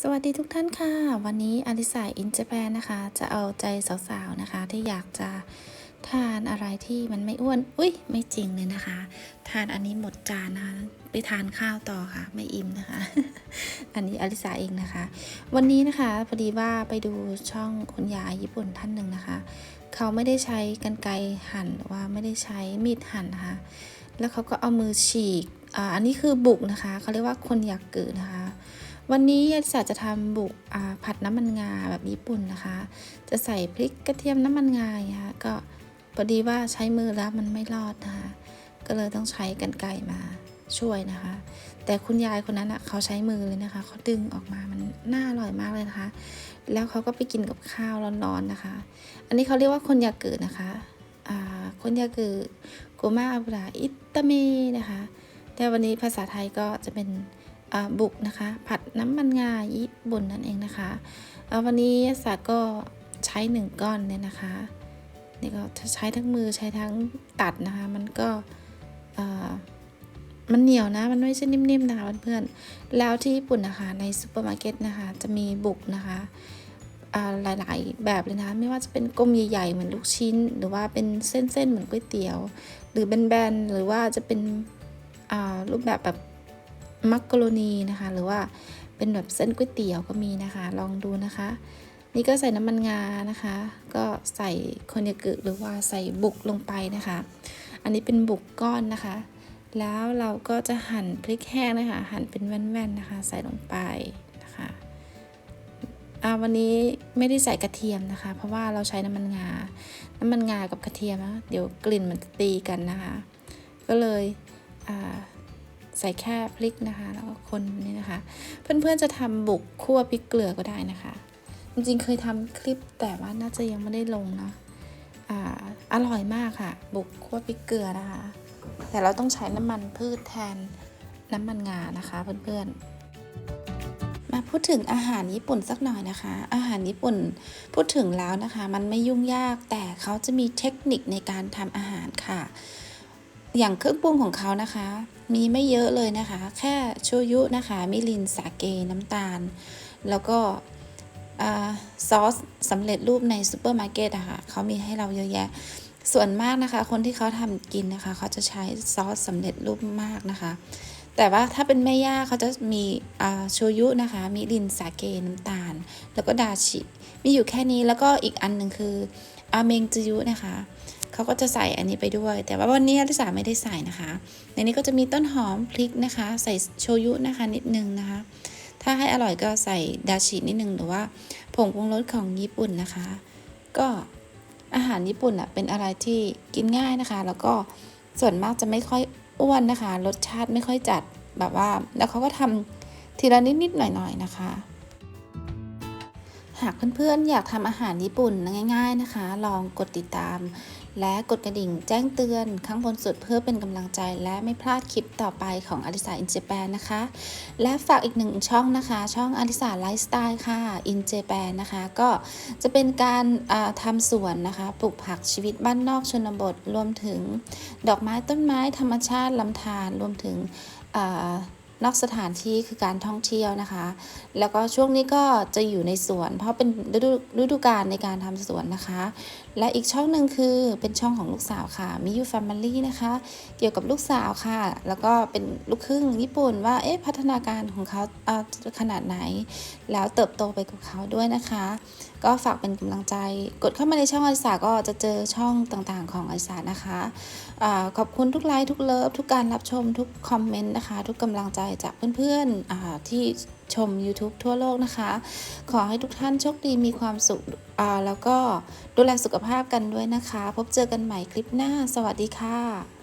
สวัสดีทุกท่านค่ะ วันนี้อลิสาอินเจแปนนะคะ จะเอาใจสาวๆนะคะ ที่อยากจะทานอะไรที่มันไม่อ้วน อุ้ยไม่จริงเลยนะคะ ทานอันนี้หมดจานนะคะไปทานข้าวต่อค่ะ ไม่อิ่มนะคะ อันนี้อลิสาเองนะคะ วันนี้นะคะพอดีว่าไปดูช่องคุณยายญี่ปุ่นท่านหนึ่งนะคะ เขาไม่ได้ใช้กันไกรหั่นหรือว่าไม่ได้ใช้มีดหั่นนะคะ แล้วเขาก็เอามือฉีกอ่าอันนี้คือบุกนะคะเขาเรียกว่าคนอยากเกิดนะคะ วันนี้ยายสาจะทำบุกผัดน้ำมันงาแบบญี่ปุ่นนะคะ จะใส่พริกกระเทียมน้ำมันงาอย่างเงี้ยค่ะก็พอดีว่าใช้มือแล้วมันไม่รอดนะคะก็เลยต้องใช้กันไก่มาช่วยนะคะ แต่คุณยายคนนั้นอะเขาใช้มือเลยนะคะเขาดึงออกมามันน่าอร่อยมากเลยนะคะ แล้วเขาก็ไปกินกับข้าวร้อนๆนะคะ อันนี้เขาเรียกว่าคนยากเกิดนะคะคนยากเกิดโกมาอาบราอิตาเมนะคะ แต่วันนี้ภาษาไทยก็จะเป็น บุกนะคะ ผัดน้ำมันงาญี่ปุ่นนั่นเองนะคะวันนี้สาก็ใช้หนึ่งก้อนเนี่ยนะคะนี่ก็ใช้ทั้งมือใช้ทั้งตัดนะคะ มันก็มันเหนียวนะ มันไม่ใช่นิ่มๆนะคะเพื่อนๆแล้วที่ญี่ปุ่นนะคะในซูเปอร์มาร์เก็ตนะคะ จะมีบุกนะคะหลายๆแบบเลยนะคะไม่ว่าจะเป็นกลมใหญ่ๆเหมือนลูกชิ้น หรือว่าเป็นเส้นๆเหมือนก๋วยเตี๋ยว หรือแบนๆหรือว่าจะเป็นรูปแบบแบบ มักกะโรนีนะคะ หรือว่าเป็นแบบเส้นก๋วยเตี๋ยวก็มีนะคะ ลองดูนะคะ นี่ก็ใส่น้ำมันงานะคะ ก็ใส่โคนยากุหรือว่าใส่บุกลงไปนะคะ อันนี้เป็นบุกก้อนนะคะ แล้วเราก็จะหั่นพริกแห้งนะคะ หั่นเป็นแว่นๆนะคะ ใส่ลงไปนะคะอาวันนี้ไม่ได้ใส่กระเทียมนะคะ เพราะว่าเราใช้น้ำมันงา น้ำมันงากับกระเทียมนะเดี๋ยวกลิ่นมันจะตีกันนะคะ ก็เลยอ่า ใส่แค่พริกนะคะ แล้วก็คนนี่นะคะ เพื่อนๆจะทำบุกคั่วพริกเกลือก็ได้นะคะ จริงๆเคยทำคลิปแต่ว่าน่าจะยังไม่ได้ลงเนาะอ่าอร่อยมากค่ะ บุกคั่วพริกเกลือนะคะ แต่เราต้องใช้น้ำมันพืชแทนน้ำมันงานะคะเพื่อนๆมาพูดถึงอาหารญี่ปุ่นสักหน่อยนะคะ อาหารญี่ปุ่นพูดถึงแล้วนะคะ มันไม่ยุ่งยากแต่เขาจะมีเทคนิคในการทำอาหารค่ะ อย่างเครื่องปรุงของเขานะคะ มีไม่เยอะเลยนะคะ แค่โชยุนะคะ มิรินสาเกน้ำตาล แล้วก็ซอสสำเร็จรูปในซูเปอร์มาร์เก็ตอะค่ะเขามีให้เราเยอะแยะ ส่วนมากนะคะ คนที่เขาทำกินนะคะ เขาจะใช้ซอสสำเร็จรูปมากนะคะ แต่ว่าถ้าเป็นแม่ย่าเขาจะมีโชยุนะคะ มิรินสาเกน้ำตาล แล้วก็ดาชิ มีอยู่แค่นี้แล้วก็อีกอันหนึ่งคืออาเมงจูยุนะคะ เขาก็จะใส่อันนี้ไปด้วย แต่ว่าวันนี้ลิสาไม่ได้ใส่นะคะ ในนี้ก็จะมีต้นหอมพริกนะคะ ใส่โชยุนะคะนิดนึงนะคะ ถ้าให้อร่อยก็ใส่ดาชินิดนึงหรือว่าผงปรุงรสของญี่ปุ่นนะคะ ก็อาหารญี่ปุ่นอะเป็นอะไรที่กินง่ายนะคะ แล้วก็ส่วนมากจะไม่ค่อยอ้วนนะคะ รสชาติไม่ค่อยจัดแบบว่า แล้วเขาก็ทำทีละนิดๆหน่อยๆนะคะ หากเพื่อนๆอยากทำอาหารญี่ปุ่นง่าย ๆนะคะ ลองกดติดตาม และกดกระดิ่งแจ้งเตือนข้างบนสุดเพื่อเป็นกำลังใจ และไม่พลาดคลิปต่อไปของอลิสาอินเจแปนนะคะ และฝากอีกหนึ่งช่องนะคะ ช่องอลิสาไลฟ์สไตล์ค่ะอินเจแปนนะคะ ก็จะเป็นการทำสวนนะคะ ปลูกผักชีวิตบ้านนอกชนบทรวมถึง ดอกไม้ต้นไม้ธรรมชาติลำธารรวมถึง นอกสถานที่คือการท่องเที่ยวนะคะ แล้วก็ช่วงนี้ก็จะอยู่ในสวน เพราะเป็นฤดูฤดูกาลในการทำสวนนะคะ และอีกช่องหนึ่งคือเป็นช่องของลูกสาวค่ะมิยูแฟมิลี่นะคะ เกี่ยวกับลูกสาวค่ะ แล้วก็เป็นลูกครึ่งญี่ปุ่นว่าเอ๊ะพัฒนาการของเขาเออขนาดไหน แล้วเติบโตไปกับเขาด้วยนะคะ ก็ฝากเป็นกำลังใจ กดเข้ามาในช่องอลิสาก็จะเจอช่องต่างๆ ของอลิสานะคะอขอบคุณทุกไลค์ทุกเลิฟทุกการรับชมทุกคอมเมนต์นะคะ ทุกกำลังใจจากเพื่อนๆที่ชม YouTube ทั่วโลกนะคะ ขอให้ทุกท่านโชคดีมีความสุขแล้วก็ดูแลสุขภาพกันด้วยนะคะ พบเจอกันใหม่คลิปหน้า สวัสดีค่ะ